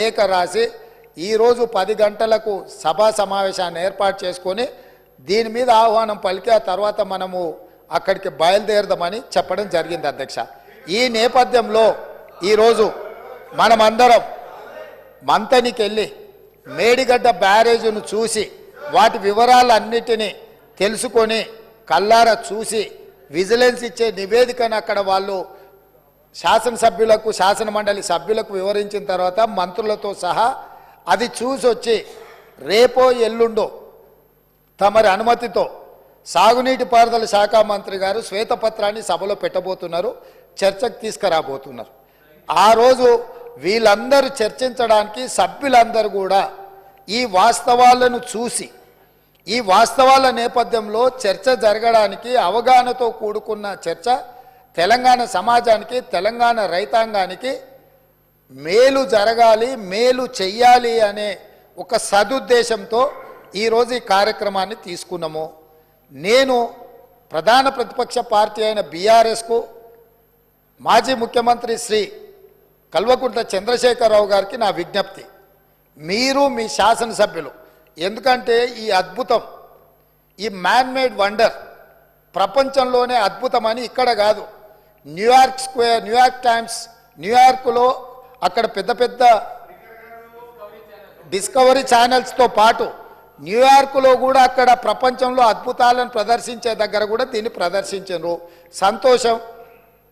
లేఖ రాసి ఈరోజు పది గంటలకు సభా సమావేశాన్ని ఏర్పాటు చేసుకొని దీని మీద ఆహ్వానం పలికి ఆ తర్వాత మనము అక్కడికి బయలుదేరదామని చెప్పడం జరిగింది అధ్యక్ష. ఈ నేపథ్యంలో ఈరోజు మనమందరం మంతనికి వెళ్ళి మేడిగడ్డ బ్యారేజీను చూసి వాటి వివరాలన్నిటినీ తెలుసుకొని కల్లార చూసి విజిలెన్స్ ఇచ్చే నివేదికను అక్కడ వాళ్ళు శాసనసభ్యులకు శాసనమండలి సభ్యులకు వివరించిన తర్వాత మంత్రులతో సహా అది చూసి వచ్చి రేపో ఎల్లుండో తమరి అనుమతితో సాగునీటి పారుదల శాఖ మంత్రి గారు శ్వేతపత్రాన్ని సభలో పెట్టబోతున్నారు చర్చకు తీసుకురాబోతున్నారు. ఆ రోజు వీళ్ళందరూ చర్చించడానికి సభ్యులందరూ కూడా ఈ వాస్తవాలను చూసి ఈ వాస్తవాల నేపథ్యంలో చర్చ జరగడానికి అవగాహనతో కూడుకున్న చర్చ తెలంగాణ సమాజానికి తెలంగాణ రైతాంగానికి మేలు జరగాలి మేలు చెయ్యాలి అనే ఒక సదుద్దేశంతో ఈరోజు ఈ కార్యక్రమాన్ని తీసుకున్నాము. నేను ప్రధాన ప్రతిపక్ష పార్టీ అయిన బీఆర్ఎస్కు మాజీ ముఖ్యమంత్రి శ్రీ కల్వకుంట్ల చంద్రశేఖరరావు గారికి నా విజ్ఞప్తి. మీరు మీ శాసనసభ్యులు. ఎందుకంటే ఈ అద్భుతం ఈ మ్యాన్ మేడ్ వండర్ ప్రపంచంలోనే అద్భుతమని ఇక్కడ కాదు. న్యూయార్క్ స్క్వేర్ న్యూయార్క్ టైమ్స్ న్యూయార్క్లో అక్కడ పెద్ద పెద్ద డిస్కవరీ ఛానల్స్తో పాటు న్యూయార్క్లో కూడా అక్కడ ప్రపంచంలో అద్భుతాలను ప్రదర్శించే దగ్గర కూడా దీన్ని ప్రదర్శించరు సంతోషం.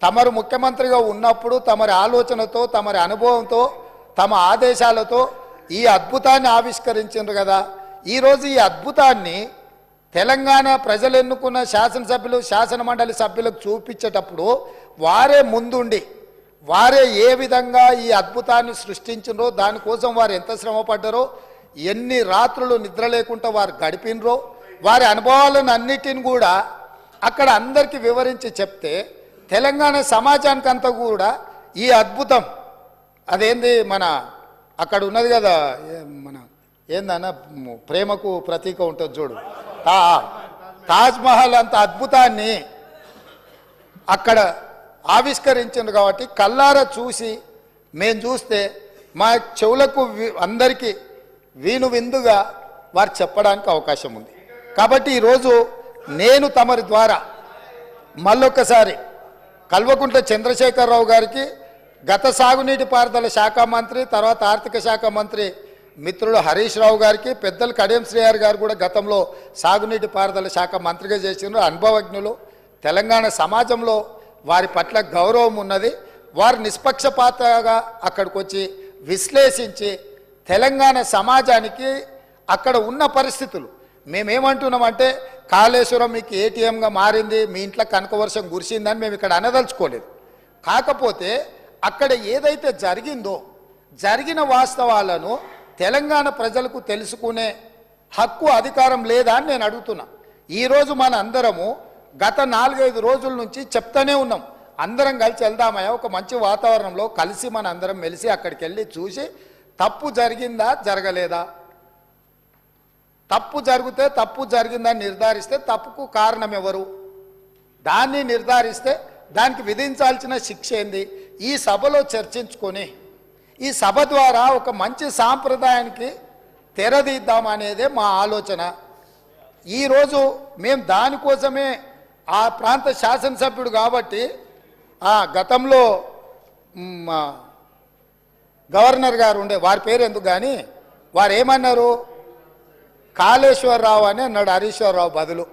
తమరు ముఖ్యమంత్రిగా ఉన్నప్పుడు తమరి ఆలోచనతో తమరి అనుభవంతో తమ ఆదేశాలతో ఈ అద్భుతాన్ని ఆవిష్కరించారు కదా. ఈరోజు ఈ అద్భుతాన్ని తెలంగాణ ప్రజలు ఎన్నుకున్న శాసనసభ్యులు శాసన మండలి సభ్యులకు చూపించేటప్పుడు వారే ముందుండి వారే ఏ విధంగా ఈ అద్భుతాన్ని సృష్టించినరో దానికోసం వారు ఎంత శ్రమ పడ్డారో ఎన్ని రాత్రులు నిద్ర లేకుండా వారు గడిపినరో వారి అనుభవాలను అన్నిటిని కూడా అక్కడ అందరికీ వివరించి చెప్తే తెలంగాణ సమాజానికి అంతా కూడా ఈ అద్భుతం. అదేంది మన అక్కడ ఉన్నది కదా మన ఏందన్న ప్రేమకు ప్రతీక ఉంటుంది చూడు. తాజ్మహల్ అంత అద్భుతాన్ని అక్కడ ఆవిష్కరించింది కాబట్టి కల్లార చూసి మేము చూస్తే మా చెవులకు అందరికీ వీణు విందుగా వారు చెప్పడానికి అవకాశం ఉంది. కాబట్టి ఈరోజు నేను తమరి ద్వారా మళ్ళొక్కసారి కల్వకుంట చంద్రశేఖరరావు గారికి గత సాగునీటి పారుదల శాఖ మంత్రి తర్వాత ఆర్థిక శాఖ మంత్రి మిత్రుడు హరీష్ రావు గారికి పెద్దలు కడియం శ్రీహరి గారు కూడా గతంలో సాగునీటి పారుదల శాఖ మంత్రిగా చేసినారు అనుభవజ్ఞులు తెలంగాణ సమాజంలో వారి పట్ల గౌరవం ఉన్నది. వారు నిష్పక్షపాతగా అక్కడికి వచ్చి విశ్లేషించి తెలంగాణ సమాజానికి అక్కడ ఉన్న పరిస్థితులు. మేమేమంటున్నామంటే కాళేశ్వరం మీకు ఏటీఎంగా మారింది మీ ఇంట్లో కనక వర్షం కురిసిందని మేము ఇక్కడ అనదలుచుకోలేదు. కాకపోతే అక్కడ ఏదైతే జరిగిందో జరిగిన వాస్తవాలను తెలంగాణ ప్రజలకు తెలుసుకునే హక్కు అధికారం లేదా అని నేను అడుగుతున్నా. ఈరోజు మన అందరము గత నాలుగైదు రోజుల నుంచి చెప్తానే ఉన్నాం. అందరం కలిసి వెళ్దామయ్యా ఒక మంచి వాతావరణంలో కలిసి మన అందరం మెలిసి అక్కడికి వెళ్ళి చూసి తప్పు జరిగిందా జరగలేదా? తప్పు జరిగితే తప్పు జరిగిందని నిర్ధారిస్తే తప్పుకు కారణం ఎవరు? దాన్ని నిర్ధారిస్తే దానికి విధించాల్సిన శిక్ష ఏంది? ఈ సభలో చర్చించుకొని ఈ సభ ద్వారా ఒక మంచి సాంప్రదాయానికి తెరదీద్దామనేదే మా ఆలోచన. ఈరోజు మేము దానికోసమే ఆ ప్రాంత శాసనసభ్యుడు కాబట్టి ఆ గతంలో మా గవర్నర్ గారు ఉండే వారి పేరు ఎందుకు కానీ వారు ఏమన్నారు కాళేశ్వరరావు అని అన్నాడు హరీశ్వరరావు బదులు.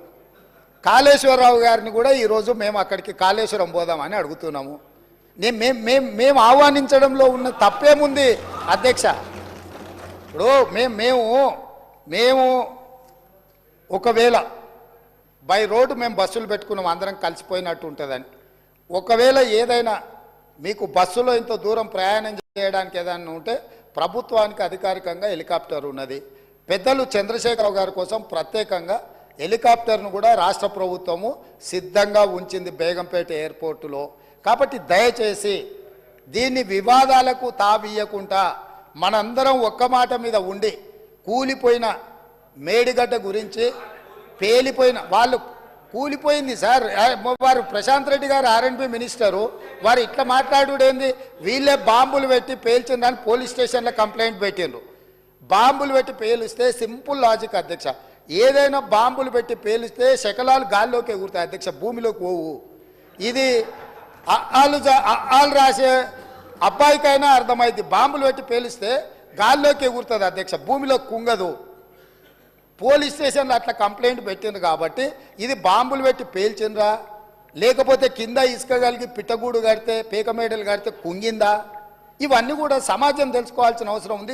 కాళేశ్వరరావు గారిని కూడా ఈరోజు మేము అక్కడికి కాళేశ్వరం పోదామని అడుగుతున్నాము. నేను మేము మేము మేము ఆహ్వానించడంలో ఉన్న తప్పేముంది? అధ్యక్ష ఇప్పుడు మేము మేము మేము ఒకవేళ బై రోడ్డు మేము బస్సులు పెట్టుకున్నాం అందరం కలిసిపోయినట్టు ఉంటుందని. ఒకవేళ ఏదైనా మీకు బస్సులో ఇంత దూరం ప్రయాణం చేయడానికి ఏదైనా ఉంటే ప్రభుత్వానికి అధికారికంగా హెలికాప్టర్ ఉన్నది. పెద్దలు చంద్రశేఖరరావు గారి కోసం ప్రత్యేకంగా హెలికాప్టర్ను కూడా రాష్ట్ర ప్రభుత్వము సిద్ధంగా ఉంచింది బేగంపేట ఎయిర్పోర్టులో. కాబట్టి దయచేసి దీన్ని వివాదాలకు తావియ్యకుండా మనందరం ఒక్క మాట మీద ఉండి కూలిపోయిన మేడిగడ్డ గురించి పేలిపోయిన వాళ్ళు కూలిపోయింది సార్. వారు ప్రశాంత్ రెడ్డి గారు ఆర్ఎండ్బి మినిస్టరు. వారు ఇట్లా మాట్లాడుడేంది? వీళ్ళే బాంబులు పెట్టి పేల్చిందని పోలీస్ స్టేషన్లో కంప్లైంట్ పెట్టిండ్రు. బాంబులు పెట్టి పేలిస్తే సింపుల్ లాజిక్ అధ్యక్ష. ఏదైనా బాంబులు పెట్టి పేలిస్తే శకలాలు గాల్లోకి ఎగురుతాయి. అధ్యక్ష భూమిలోకి పోవు. ఇది వాళ్ళు వాళ్ళు రాసే అబ్బాయికైనా అర్థమైంది బాంబులు పెట్టి పేలిస్తే గాల్లోకి ఎగురుతుంది అధ్యక్ష భూమిలో కుంగదు. పోలీస్ స్టేషన్లో అట్లా కంప్లైంట్ పెట్టింది కాబట్టి ఇది బాంబులు పెట్టి పేల్చిండ్రా? లేకపోతే కింద ఇసుక కలిగి పిట్టగూడు కడితే పేకమేడలు కడితే కుంగిందా? ఇవన్నీ కూడా సమాజం తెలుసుకోవాల్సిన అవసరం ఉంది.